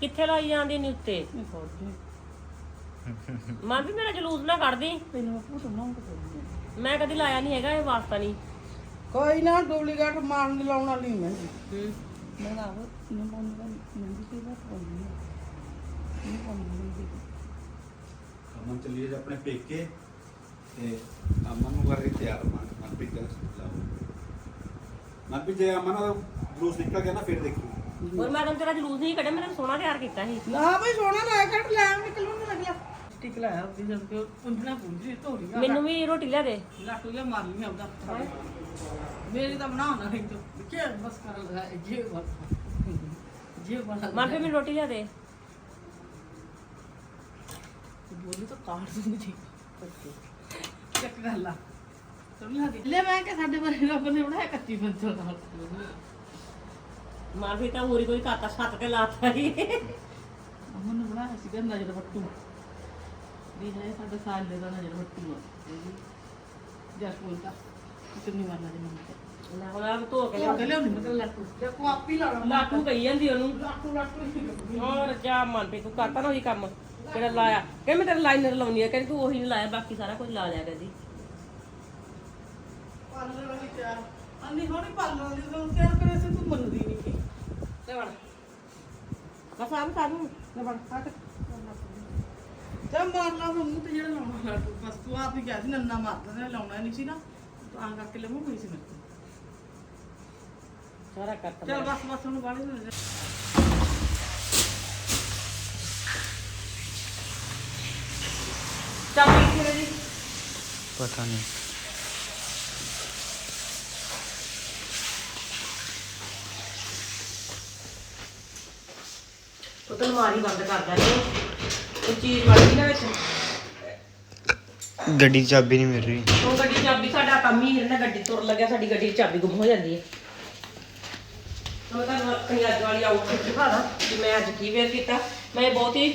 ਕਿੱਥੇ ਲਾਈ ਜਾਂਦੀ ਨੀ ਉੱਤੇ? ਨਹੀਂ ਫੌਜੀ ਮਨ ਵੀ ਮੇਰਾ ਜਲੂਸ ਨਾ ਕੱਢਦੀ। ਤੈਨੂੰ ਮੈਂ ਪੁੱਛ ਨਾ ਕਿ ਮੈਂ ਕਦੀ ਲਾਇਆ ਨਹੀਂ ਹੈਗਾ ਇਹ ਵਾਸਤਾ ਨਹੀਂ ਕੋਈ ਨਾ ਡੁਪਲੀਕੇਟ ਮਾਰਨ ਦੀ ਲਾਉਣ ਵਾਲੀ ਨਹੀਂ ਮੈਂ। ਹੂੰ। ਮੈਂ ਨਾ ਉਹ ਨਹੀਂ ਪਾਉਂਦਾ ਨਹੀਂ ਕੀ ਬਾਤ ਨਹੀਂ ਪਾਉਂਦੀ ਅਮਨ ਚੱਲੀਏ ਜੀ ਆਪਣੇ ਪੇਕੇ ਤੇ ਅਮਨ ਨੂੰ ਕਰਕੇ ਤਿਆਰ ਮਨ ਮਨ ਵੀ ਕਰ ਲਾਓ ਮਨ ਵੀ ਜੇ ਅਮਨ ਦਾ ਜਲੂਸ ਨਿਕਲ ਗਿਆ ਨਾ ਫਿਰ ਦੇਖੀ। ਹੋਰ ਮੈਡਮ ਤੇਰਾ ਜਲੂਸ ਨਹੀਂ ਕੱਢਿਆ ਮੈਨੂੰ ਸੋਹਣਾ ਤਿਆਰ ਕੀਤਾ ਸੀ। ਨਾ ਬਈ ਸੋਹਣਾ ਲੈ ਕੱਟ ਲੈ ਨਿਕਲੂ ਨਹੀਂ ਲੱਗਿਆ। ਸਟਿਕ ਲਾਇਆ ਉਹਦੀ ਜਦ ਕਿ ਪੁੰਝਣਾ ਪੁੰਝੀ ਧੋਰੀ ਮੈਨੂੰ ਵੀ ਰੋਟੀ ਲਿਆ ਦੇ। ਲਾਟੂ ਜਿਹਾ ਮਾਰ ਲਈ ਆਪਦਾ ਮੇਰੀ ਤਾਂ ਬਣਾਉਣਾ ਨਹੀਂ ਤੂੰ। ਕਿ ਬਸ ਕਰ ਲਗਾ ਜੇ ਬਸ। ਜੇ ਬਣਾ ਮਨ ਵੀ ਮੈਨੂੰ ਰੋਟੀ ਲਿਆ ਦੇ। ਬੋਲੀ ਤਾਂ ਕਾਟ ਦਿੰਦੀ ਚੱਕ ਗੱਲ ਆ ਲਾ ਲੈ ਮੈਂ ਕਿ ਸਾਡੇ ਬਾਰੇ ਰੱਬ ਨੇ ਬਣਾਇਆ ਕੱਤੀ ਬੰਦੋ ਨਾਲ। ਮਨ ਵੀ ਤਾਂ ਹੋਰੀ ਕੋਈ ਕਾਤਾ ਛੱਤ ਤੇ ਲਾਤਾ ਸੀ ਅਮਨ ਨੂੰ ਬਣਾਇਆ ਸੀਗਾ ਨਜ਼ਰ ਵੱਟੂ ਵੀ ਹੈ ਸਾਡਾ ਸਾਲ ਦੇ ਦਾ ਨਜ਼ਰ ਵੱਟੂ ਆ। ਜਾ ਕੋਲ ਦਾ ਕਿੰਨੀ ਵਾਰ ਨਾ ਜਮਨ ਨਾ ਹੁਣ ਆਪ ਧੋ ਕੇ ਤੇ ਲਿਆ ਉਹ ਲਿਆ ਨਹੀਂ ਮਤਲਬ ਲਾਟੂ ਜੇ ਕੋ ਆਪੀ ਲਾਣਾ ਲਾਟੂ ਕਹੀ ਜਾਂਦੀ ਉਹਨੂੰ। ਲਾਟੂ ਲਾਟੂ ਹੀ ਲੱਗਦੀ ਹੋਰ ਜਾ ਮਨ ਵੀ ਤੂੰ ਕਰਤਾ ਨਾ ਉਹੀ ਕੰਮ। ਜਿਹੜਾ ਲਾਇਆ। ਕਹਿੰਦੀ ਮੈਂ ਤੇਰਾ ਲਾਈਨਰ ਲਾਉਣੀ ਆ। ਕਹਿੰਦੀ ਤੂੰ ਉਹੀ ਨਹੀਂ ਲਾਇਆ ਬਾਕੀ ਸਾਰਾ ਕੁਝ ਲਾ ਲਿਆ ਕਹਿੰਦੀ ਪਾਰਲਰ ਵਾਲੀ ਤਿਆਰ। ਅੰਨੀ ਹੋਣੀ ਪਾਰਲਰ ਵਾਲੀ ਤੋਂ ਤਿਆਰ ਕਰੇ ਸੀ ਤੂੰ ਮੰਨਦੀ ਨਹੀਂ ਸੀ ਲੈ ਵੜ ਬਸ ਆਪ ਸਾਨੂੰ ਲੈ ਬਣ ਹਟ ਜਾ ਮਾਰ ਲਾ ਹੁਣ ਮੂੰਹ ਤੇ ਜਿਹੜਾ ਲਾਉਣਾ ਲਾਟੂ ਬਸ ਤੂੰ ਆਪ ਹੀ ਕਿਹਾ ਸੀ ਨੰਨਾ ਮਾਰਦਾ ਨੇ ਲਾਉਣਾ ਨਹੀਂ ਸੀ ਨਾ ਤਾਂ ਕਰਕੇ ਲਮੂ ਹੋਈ ਸੀ ਮੇਰੇ ਤੋਂ ਸਾਰਾ ਕਰਤਾ ਚਲ ਬਸ ਬਸ ਹੁਣ ਨਾ ਪਤਾ ਨਹੀਂ ਉਹ ਤਾਂ ਅਲਮਾਰੀ ਬੰਦ ਕਰ ਦਿੰਦੇ ਉਹ ਚੀਜ਼ ਵੜ ਗਈ ਨਾ ਵਿੱਚ। ਗੱਡੀ ਦੀ ਚਾਬੀ ਨਹੀਂ ਮਿਲ ਰਹੀ। ਉਹ ਗੱਡੀ ਦੀ ਚਾਬੀ ਸਾਡਾ ਕੰਮ ਹੀ ਹੈ ਨਾ ਗੱਡੀ ਤੁਰ ਲੱਗਿਆ ਸਾਡੀ ਗੱਡੀ ਦੀ ਚਾਬੀ ਗੁੰਮ ਹੋ ਜਾਂਦੀ ਹੈ। ਤਾਂ ਮੈਂ ਤੁਹਾਨੂੰ ਆਪਣੀ ਅੱਜ ਵਾਲੀ ਆਊਟਫਿਟ ਦਿਖਾਦਾ ਕਿ ਮੈਂ ਅੱਜ ਕੀ ਵੇਅਰ ਕੀਤਾ। ਮੈਂ ਬਹੁਤ ਹੀ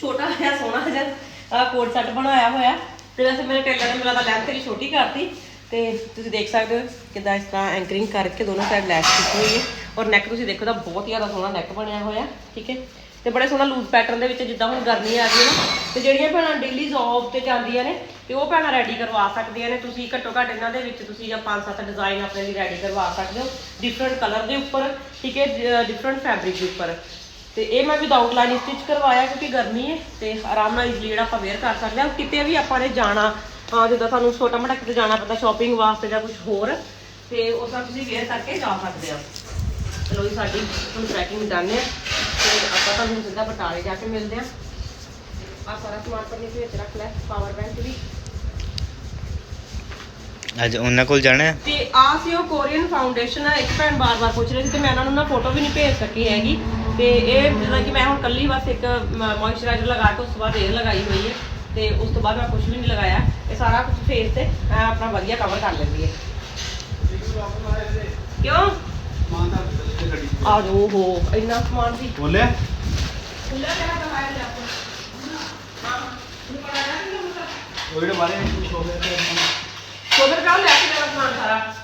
ਛੋਟਾ ਜਿਹਾ ਸੋਹਣਾ ਜਿਹਾ ਕੋਟ ਸੈੱਟ ਬਣਾਇਆ ਹੋਇਆ। ਤੇ ਵੈਸੇ ਮੇਰੇ ਟੇਲਰ ਨੇ ਮੇਰਾ ਤਾਂ ਲੈਂਥ ਤੇਰੀ ਛੋਟੀ ਕਰਤੀ। ਤੇ ਤੁਸੀਂ ਦੇਖ ਸਕਦੇ ਹੋ ਕਿਦਾਂ ਇਸ ਤਰ੍ਹਾਂ ਐਂਕਰਿੰਗ ਕਰਕੇ ਦੋਨੋਂ ਸਾਈਡ ਲੈਸ ਕੀਤੀ ਹੋਈ ਹੈ। ਔਰ ਨੈਕ ਤੁਸੀਂ ਦੇਖੋ ਤਾਂ ਬਹੁਤ ਹੀ ਜ਼ਿਆਦਾ ਸੋਹਣਾ ਨੈਕ ਬਣਿਆ ਹੋਇਆ ਠੀਕ ਹੈ। ਤੇ ਬੜੇ ਸੋਹਣਾ ਲੂਜ਼ ਪੈਟਰਨ ਦੇ ਵਿੱਚ ਜਿੱਦਾਂ ਹੁਣ ਗਰਮੀ ਆ ਗਈ ਹੈ ਨਾ, ਤੇ ਜਿਹੜੀਆਂ ਭੈਣਾਂ ਡੇਲੀ ਜੌਬ ਤੇ ਜਾਂਦੀਆਂ ਨੇ, ਤੇ ਉਹ ਭੈਣਾਂ ਰੈਡੀ ਕਰਵਾ ਸਕਦੀਆਂ ਨੇ। ਤੁਸੀਂ ਘੱਟੋ ਘੱਟ ਇਹਨਾਂ ਦੇ ਵਿੱਚ ਤੁਸੀਂ ਜਾਂ 5-7 ਡਿਜ਼ਾਈਨ ਆਪਣੇ ਲਈ ਰੈਡੀ ਕਰਵਾ ਸਕਦੇ ਹੋ ਡਿਫਰੈਂਟ ਕਲਰ ਦੇ ਉੱਪਰ, ਠੀਕ ਹੈ ਡਿਫਰੈਂਟ ਫੈਬਰਿਕ ਦੇ ਉੱਪਰ। ਤੇ ਇਹ ਮੈਂ ਵਿਦਆਊਟ ਲਾਈਨ ਸਟਿਚ ਕਰਵਾਇਆ ਕਿਉਂਕਿ ਗਰਮੀ ਹੈ, ਤੇ ਆਰਾਮ ਨਾਲ ਇਜ਼ਲੀ ਜਿਹੜਾ ਆਪਾਂ ਵੇਅਰ ਕਰ ਸਕਦੇ ਹਾਂ। ਕਿਤੇ ਵੀ ਆਪਾਂ ਨੇ ਜਾਣਾ ਹਾਂ ਜਿੱਦਾਂ ਸਾਨੂੰ ਛੋਟਾ ਮੋਟਾ ਕਿਤੇ ਜਾਣਾ ਪੈਂਦਾ ਸ਼ਾਪਿੰਗ ਵਾਸਤੇ ਜਾਂ ਕੁਝ ਹੋਰ, ਤੇ ਉਸ ਦਾ ਤੁਸੀਂ ਵੇਅਰ ਕਰਕੇ ਜਾ ਸਕਦੇ ਹੋ। ਚਲੋ ਜੀ, ਸਾਡੀ ਹੁਣ ਪੈਕਿੰਗ ਡਨ ਹੈ। ਤੇ ਆਪਾਂ ਤੁਹਾਨੂੰ ਸਿੱਧਾ ਬਟਾਲੇ ਜਾ ਕੇ ਮਿਲਦੇ ਹਾਂ। ਆ ਸਾਰਾ ਸਮਾਨ ਪਰਨੇ ਦੇ ਵਿੱਚ ਰੱਖ ਲੈ ਪਾਵਰ ਬੈਂਕ ਵੀ। ਅੱਜ ਉਹਨਾਂ ਕੋਲ ਜਾਣਾ ਹੈ? ਤੇ ਆ ਸੀ ਉਹ ਕੋਰੀਅਨ ਫਾਊਂਡੇਸ਼ਨ ਆ ਇੱਕ ਭੈਣ ਬਾਰ-ਬਾਰ ਪੁੱਛ ਰਹੀ ਸੀ ਤੇ ਮੈਂ ਇਹਨਾਂ ਨੂੰ ਨਾ ਫੋਟੋ ਵੀ ਨਹੀਂ ਭੇਜ ਸਕੀ ਹੈਗੀ। ਤੇ ਇਹ ਜਿੱਦਾਂ ਕਿ ਮੈਂ ਹੁਣ ਕੱਲੀ ਬਸ ਇੱਕ ਮੋਇਸਚਰਾਈਜ਼ਰ ਲਗਾ ਕੇ ਉਸ ਤੋਂ ਬਾਅਦ ਇਹ ਲਗਾਈ ਹੋਈ ਹੈ। ਤੇ ਉਸ ਤੋਂ ਬਾਅਦ ਮੈਂ ਕੁਝ ਵੀ ਨਹੀਂ ਲਗਾਇਆ। ਇਹ ਸਾਰਾ ਕੁਝ ਫੇਸ ਤੇ ਆਪਣਾ ਵਧੀਆ ਕਵਰ ਕਰ ਲੈਂਦੀ ਹੈ। ਕਿਉਂ? ਮਾਂ ਦਾ ਤੇ ਗੱਡੀ ਆ ਜੋ ਹੋ ਇੰਨਾ ਸਮਾਨ ਸੀ ਬੋਲਿਆ? ਖੁੱਲਾ ਕਿਹੜਾ ਕਮਾਇਆ ਲਿਆ ਆਪਾਂ। ਹਾਂ ਇਹ ਪੜਾ ਰਿਹਾ ਕਿ ਨਹੀਂ ਉਹ ਜਿਹੜੇ ਬਾਰੇ ਵਿੱਚ ਹੋ ਗਏ ਤੇ ਸੋਦਰ ਕਾਹ ਲੈ ਕੇ ਜਾਣਾ ਸਮਾਨ ਸਾਰਾ।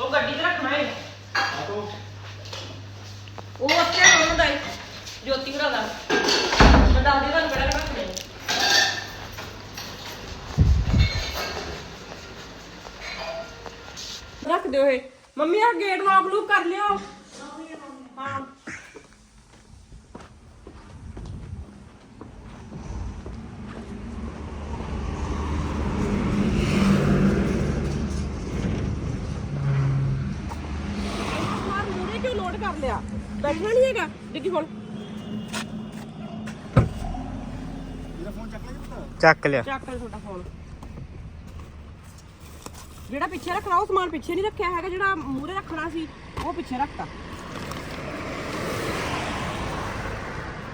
ਉਹ ਗੱਡੀ 'ਚ ਰੱਖਣਾ ਹੈ ਆਟੋ। ਉਹ ਉੱਥੇ ਉਹਨਾਂ ਦਾ ਈ, ਜੋਤੀ ਭਰਾ ਦਾ। ਮੈਂ ਦੱਸਦੀ ਤੁਹਾਨੂੰ ਕਿਹੜਾ ਕਿਹੜਾ ਰੱਖਣਾ ਹੈ। ਰੱਖ ਦਿਓ ਇਹ। ਮੰਮੀ ਆ ਗੇਟ ਲੌਕ ਲੂਕ ਕਰ ਲਿਓ। ਹਾਂ। ਮਾਰ ਮੂਰੇ ਕਿਉਂ ਲੋਡ ਕਰ ਲਿਆ? ਬੈਠਣਾ ਨਹੀਂ ਹੈਗਾ। ਦੇਖੀ ਹੁਣ। ਚੱਕ ਲਿਆ ਚੱਕ ਲੈ ਤੁਹਾਡਾ ਫੋਨ ਜਿਹੜਾ ਪਿੱਛੇ ਰੱਖਣਾ, ਉਹ ਸਮਾਨ ਪਿੱਛੇ ਨਹੀਂ ਰੱਖਿਆ ਹੈਗਾ, ਜਿਹੜਾ ਮੂਰੇ ਰੱਖਣਾ ਸੀ, ਉਹ ਪਿੱਛੇ ਰੱਖਤਾ।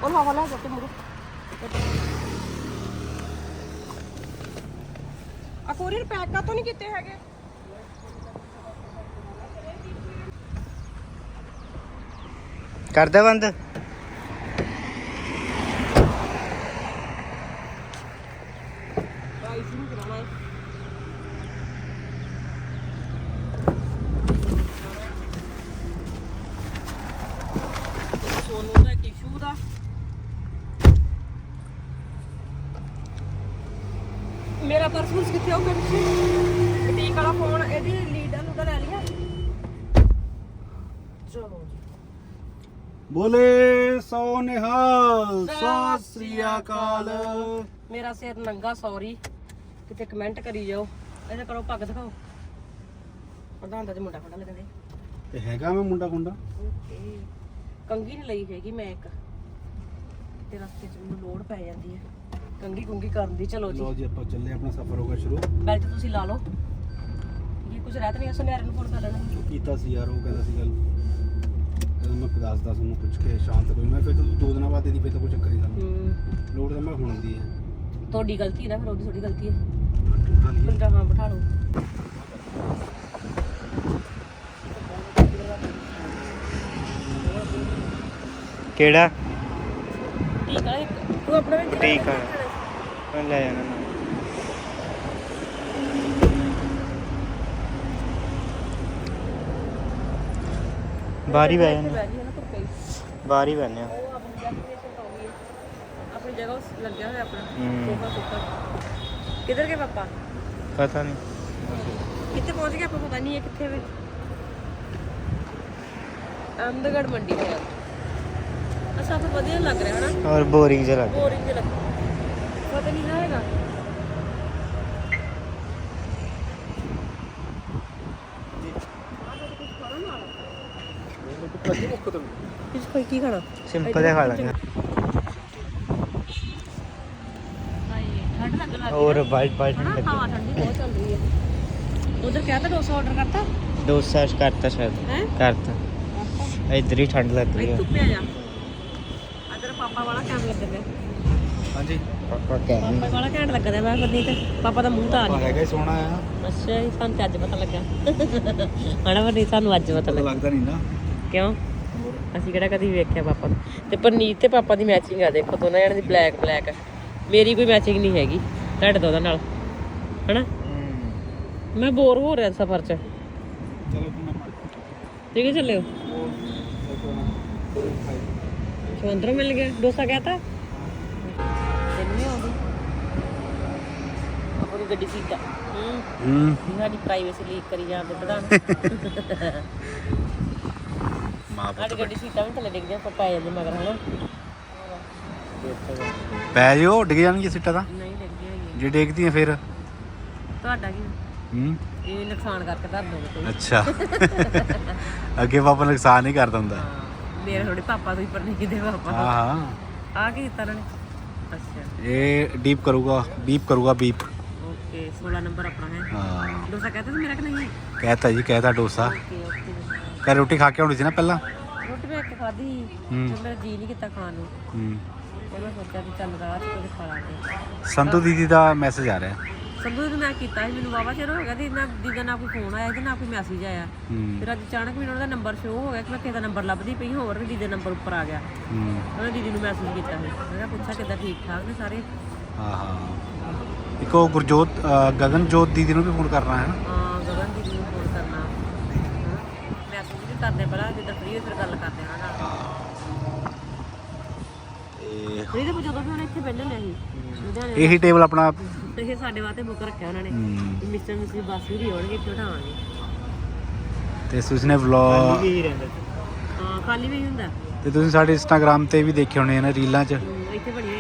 ਉਹ ਹਵਾ ਲੈ ਜਾ ਕੇ ਮੂਰੇ ਆ ਕੋਰੀਅਰ ਪੈਕ ਕਾ ਤੋਂ ਨਹੀਂ ਕੀਤੇ ਹੈਗੇ? ਕਰਦਾ ਬੰਦ ਰਾਈਸ ਨੂੰ ਕਰਾਣਾ ਹੈ ਸੋਨੂ ਦਾ ਕਿਸ਼ੂ ਦਾ ਮੇਰਾ ਪਰਸ ਪੁਰਸ ਕਿੱਥੇ ਹੋ ਗਿਆ ਬੁਟੀਕ ਵਾਲਾ ਫੋਨ ਇਹਦੀ ਲੀਡਰ ਨੂੰ ਤਾਂ ਲੈ ਲਿਆ। ਚਲੋ ਬੋਲੇ ਸੋ ਨਿਹਾਲ ਸਤਿ ਸ੍ਰੀ ਅਕਾਲ। ਮੇਰਾ ਸਿਰ ਨੰਗਾ ਸੌਰੀ ਕਿਤੇ ਕਮੈਂਟ ਕਰੀ ਜਾਓ। ਇਹਦੇ ਕਰੋ ਪੱਗ ਦਿਖਾਓ। ਪ੍ਰਧਾਨ ਦਾ ਤੇ ਮੁੰਡਾ ਖੜਾ ਲੱਗਦੇ ਤੇ। ਹੈਗਾ ਮੈਂ ਮੁੰਡਾ ਕੁੰਡਾ ਓਕੇ। ਕੰਗੀ ਨਹੀਂ ਲਈ ਹੈਗੀ ਮੈਂ ਇੱਕ। ਤੇ ਰਸਤੇ 'ਚ ਮੈਨੂੰ ਲੋੜ ਪੈ ਜਾਂਦੀ ਹੈ। ਕੰਗੀ ਕੁੰਗੀ ਕਰਨ ਦੀ ਚਲੋ ਜੀ। ਲੋ ਜੀ ਆਪਾਂ ਚੱਲੇ ਆਪਣਾ ਸਫ਼ਰ ਹੋ ਗਿਆ ਸ਼ੁਰੂ। ਬੈਲਟ ਤੁਸੀਂ ਲਾ ਲਓ। ਇਹ ਕੁਝ ਰਹਿਤ ਨਹੀਂ ਸੁਨਿਆਰੇ ਨੂੰ ਫੋਨ ਕਰ ਲੈਣਾ। ਕੀਤਾ ਸੀ ਯਾਰ ਉਹ ਕਹਿੰਦਾ ਸੀ ਗੱਲ ਕਹਿੰਦਾ ਮੈਂ ਪਦਾਸ ਦਾ ਨੂੰ ਪੁੱਛ ਕੇ ਸ਼ਾਂਤ ਕੋਈ ਮੈਂ ਫਿਰ ਤਾਂ ਦੋ ਦਿਨਾਂ ਬਾਅਦ ਇਹਦੀ ਫਿਰ ਤਾਂ ਕੋਈ ਚੱਕਰ ਨਹੀਂ ਸਾਨੂੰ। ਹੂੰ। ਲੋੜ ਤਾਂ ਮੈਂ ਹੁਣ ਦੀ ਹੈ। ਤੁਹਾਡੀ ਗਲਤੀ ਹੈ ਨਾ ਫਿਰ ਉਹਦੀ ਥੋੜੀ ਗਲਤੀ ਹੈ। ਬੰਦਾ ਹਾਂ ਬਿਠਾ ਲਓ। ਕਿਹੜਾ? ਠੀਕ ਹੈ ਤੂੰ ਆਪਣਾ ਵੀ ਠੀਕ ਆ। ਮੈਂ ਲੈ ਜਾਣਾ ਨਾਲ। ਬਾਹਰ ਹੀ ਬਹਿ ਜਾਂਦੇ ਬੈਠੀ ਹੈ ਨਾ ਧੁੱਪੇ ਹੀ। ਬਾਹਰ ਹੀ ਬਹਿਨੇ ਆ ਉਹ ਆਪਣੀ ਡੈਸਟੀਨੇਸ਼ਨ ਤੋਂ ਗਈ ਹੈ ਆਪਣੀ ਜਗ੍ਹਾ ਉਸ ਲੱਗਿਆ ਹੋਇਆ ਆਪਣਾ ਹੂੰ। ਸੋਫਾ ਸੁੱਕਾ ਕਿੱਧਰ ਗਏ ਪਾਪਾ ਪਤਾ ਨਹੀਂ ਕਿੱਥੇ ਪਹੁੰਚ ਗਏ ਆਪਾਂ ਪਤਾ ਨਹੀਂ ਹੈ ਕਿੱਥੇ ਵੇ ਅਹਿਮਦਗੜ ਮੰਡੀ ਹੈ ਅਸਾਂ ਤਾਂ ਵਧੀਆ ਲੱਗ ਰਿਹਾ ਹਨਾ ਔਰ ਬੋਰਿੰਗ ਜਿਹਾ ਲੱਗ ਬੋਰਿੰਗ ਜਿਹਾ ਲੱਗ ਪਤਾ ਨਹੀਂ ਨਾ ਹੈਗਾ। ਇਸ ਕੋਈ ਕੀ ਖਾਣਾ? ਸਿੰਪਲ ਜਿਹਾ ਖਾ ਲਾਂਗੇ। ਹਾਏ ਠੰਡ ਲੱਗ ਲੱਗ ਔਰ ਵਾਈਟ ਵਾਈਟ ਹਨਾ ਨਹੀਂ ਹਵਾ ਲੱਗੀ ਠੰਡੀ ਬਹੁਤ ਚੱਲ ਰਹੀ ਹੈ। ਉਧਰ ਕਿਹਾ ਤਾਂ ਡੋਸਾ ਆਰਡਰ ਕਰਤਾ? ਡੋਸਾ ਕਰਤਾ ਸ਼ਾਇਦ। ਹੈ? ਕਰਤਾ। ਇੱਧਰ ਹੀ ਠੰਡ ਲੱਗ ਰਹੀ ਹੈ ਧੁੱਪੇ ਆ ਜਾ। ਅਦਰ ਪਾਪਾ ਵਾਲਾ ਕੈਮ ਲੱਗਦਾ। ਹਾਂਜੀ। ਪਾਪਾ ਕਹਿ ਪਾਪਾ ਵਾਲਾ ਘੈਂਟ ਲੱਗਦਾ ਮੈਂ ਬੰਦੀ ਤੇ ਪਾਪਾ ਦਾ ਮੂੰਹ ਤਾਂ ਆ ਹੈਗਾ ਹੀ ਸੋਹਣਾ ਆ। ਅੱਛਾ ਜੀ ਸਾਨੂੰ ਤੇ ਅੱਜ ਪਤਾ ਲੱਗਾ। ਹਣਾ ਬੰਦੀ ਸਾਨੂੰ ਅੱਜ ਪਤਾ ਲੱਗਾ। ਲੱਗਦਾ ਨਹੀਂ ਨਾ। ਕਿਉਂ? ਅਸੀਂ ਕਿਹੜਾ ਕਦੀ ਵੇਖਿਆ ਪਾਪਾ ਨੂੰ? ਤੇ ਪਰਨੀਤ ਤੇ ਪਾਪਾ ਦੀ ਮੈਚਿੰਗ ਆ ਦੇਖੋ ਦੋਨਾਂ ਜਣਿਆਂ ਦੀ ਬਲੈਕ ਬਲੈਕ ਮੇਰੀ ਕੋਈ ਮੈਚਿੰਗ ਨਹੀਂ ਹੈਗੀ ਤੁਹਾਡੇ ਦੋਨਾਂ ਨਾਲ। ਹਨਾ ਮੈਂ ਬੋਰ ਹੋ ਰਿਹਾ ਸਫ਼ਰ 'ਚ। ਚਲੋ ਠੀਕ ਹੈ ਚੱਲਿਓ। ਚੌਂਦਰੋਂ ਮਿਲ ਗਿਆ। ਡੋਸਾ ਕਹਤਾ? ਗੱਡੀ ਸੀਟਾ। ਹੂੰ। ਹੂੰ ਸਾਡੀ ਪ੍ਰਾਈਵੇਸੀ ਲੀਕ ਕਰੀ ਜਾਂਦੇ ਪ੍ਰਧਾਨ। ਮਾਂ ਸਾਡੀ ਗੱਡੀ ਸੀਟਾਂ ਵੀ ਥੱਲੇ ਡਿੱਗ ਜਾਂ ਪੈ ਜਾਂਦੇ ਮਗਰ ਹਨਾ? ਪੈ ਜਿਓ ਡਿੱਗ ਜਾਣਗੇ ਸਿੱਟਾ ਤਾਂ। ਨਹੀਂ ਡਿੱਗਦੀ ਹੈਗੀ ਜੇ ਡਿੱਗਦੀਆਂ ਫਿਰ? ਤੁਹਾਡਾ ਕੀ? ਹੂੰ। ਇਹ ਨੁਕਸਾਨ ਕਰਕੇ ਧਰ ਦੋਗੇ ਤੁਸੀਂ ਅੱਛਾ। ਅੱਗੇ ਪਾਪਾ ਨੁਕਸਾਨ ਨਹੀਂ ਕਰਦਾ ਹੁੰਦਾ। ਹਾਂ। ਮੇਰੇ ਥੋੜੇ ਪਾਪਾ ਤੋਂ ਹੀ ਪਰ ਨਹੀਂ ਦੇ ਪਾਪਾ। ਹਾਂ ਹਾਂ। ਆ ਕੀ ਦਿੱਤਾ ਉਹਨਾਂ ਨੇ? ਅੱਛਾ। ਇਹ ਡੀਪ ਕਰੂਗਾ ਬੀਪ ਕਰੂਗਾ ਬੀਪ 16 ਨੰਬਰ ਆਪਣਾ ਹੈ। ਹਾਂ। ਡੋਸਾ ਕਹਤੇ ਸੀ ਮੇਰਾ ਕਿ ਨਹੀਂ? ਕਹਿਤਾ ਜੀ ਕਹਿਤਾ ਡੋਸਾ। Okay okay. ਘਰ ਰੋਟੀ ਖਾ ਕੇ ਆਉਣੀ ਸੀ ਨਾ ਪਹਿਲਾਂ? ਰੋਟੀ ਮੈਂ ਇੱਕ ਖਾਧੀ ਹੂੰ। ਤੇ ਮੇਰਾ ਜੀ ਨਹੀਂ ਕੀਤਾ ਖਾਣ ਨੂੰ। ਹੂੰ। ਫਿਰ ਮੈਂ ਸੋਚਿਆ ਕਿ ਚੱਲ ਰਾਤ ਕੁਝ ਖਾ ਲਾਂਗੇ ਸੰਧੂ ਦੀਦੀ ਦਾ ਮੈਸੇਜ ਆ ਰਿਹਾ। ਸੰਧੂ ਨੂੰ ਮੈਂ ਕੀਤਾ ਸੀ ਮੈਨੂੰ ਵਾਵਾ ਚਿਰ ਹੋ ਗਿਆ ਤੇ ਨਾ ਦੀਦੀ ਨਾ ਕੋਈ ਫੋਨ ਆਇਆ ਤੇ ਨਾ ਕੋਈ ਮੈਸੇਜ ਆਇਆ। ਹੂੰ। ਫਿਰ ਅੱਜ ਅਚਾਨਕ ਮੈਨੂੰ ਉਹਦਾ ਨੰਬਰ ਸ਼ੋ ਹੋ ਗਿਆ ਕਿ ਮੈਂ ਕਿਸੇ ਦਾ ਨੰਬਰ ਲੱਭਦੀ ਪਈ ਹੋਰ ਵੀ ਦੀਦੀ ਨੰਬਰ ਉੱਪਰ ਆ ਗਿਆ। ਹੂੰ। ਉਹਨੇ ਦੀਦੀ ਨੂੰ ਮੈਸੇਜ ਕੀਤਾ ਸੀ। ਮੈਂ ਕਿਹਾ ਪੁੱਛਿਆ ਕਿੱਦਾਂ ਠੀਕ ਠਾਕ ਨੇ ਸਾਰੇ? ਹਾਂ ਹਾਂ। ਇੱਕ ਉਹ ਗੁਰਜੋਤ ਅ, ਗਗਨਜੋਤ ਦੀਦੀ ਨੂੰ ਵੀ ਫੋਨ ਕਰਨਾ ਹੈ ਨਾ? ਹਾਂ ਗਗਨ ਦੀਦੀ ਨੂੰ ਫੋਨ ਕਰਨਾ। ਮੈਸੇਜ ਵੀ ਕਰਦੇ ਪਹਿਲਾਂ ਜਿੱਦਾਂ ਫ੍ਰੀ ਹੋ ਫਿਰ ਗੱਲ ਕਰਦੇ ਉਹਨਾਂ ਨਾਲ। ਇਹ ਫ੍ਰੀ ਦੇ ਜਦੋਂ ਵੀ ਉਹਨੇ ਇੱਥੇ ਬੈਠੇ ਨੇ ਅਸੀਂ ਲੁਧਿਆਣੇ ਇਹੀ ਟੇਬਲ ਆਪਣਾ ਤੇ ਇਹ ਸਾਡੇ ਵਾਸਤੇ ਬੁੱਕ ਰੱਖਿਆ ਉਹਨਾਂ ਨੇ। ਹੂੰ, ਮਿਸਟਰ ਮਿਸਰੀ ਬੱਸ ਵੀ ਆਉਣਗੇ ਇੱਥੇ ਉਠਾਵਾਂਗੇ ਤੇ ਤੁਸੀਂ ਨੇ ਵਲੌਗ ਹੀ ਰਹਿੰਦਾ ਹਾਂ ਖਾਲੀ ਵੀ ਹੁੰਦਾ। ਤੇ ਤੁਸੀਂ ਸਾਡੇ ਇੰਸਟਾਗ੍ਰam ਤੇ ਵੀ ਦੇਖੇ ਹੋਣੇ ਨੇ ਰੀਲਾਂ 'ਚ। ਹਮ, ਇੱਥੇ ਬੜੀਆਂ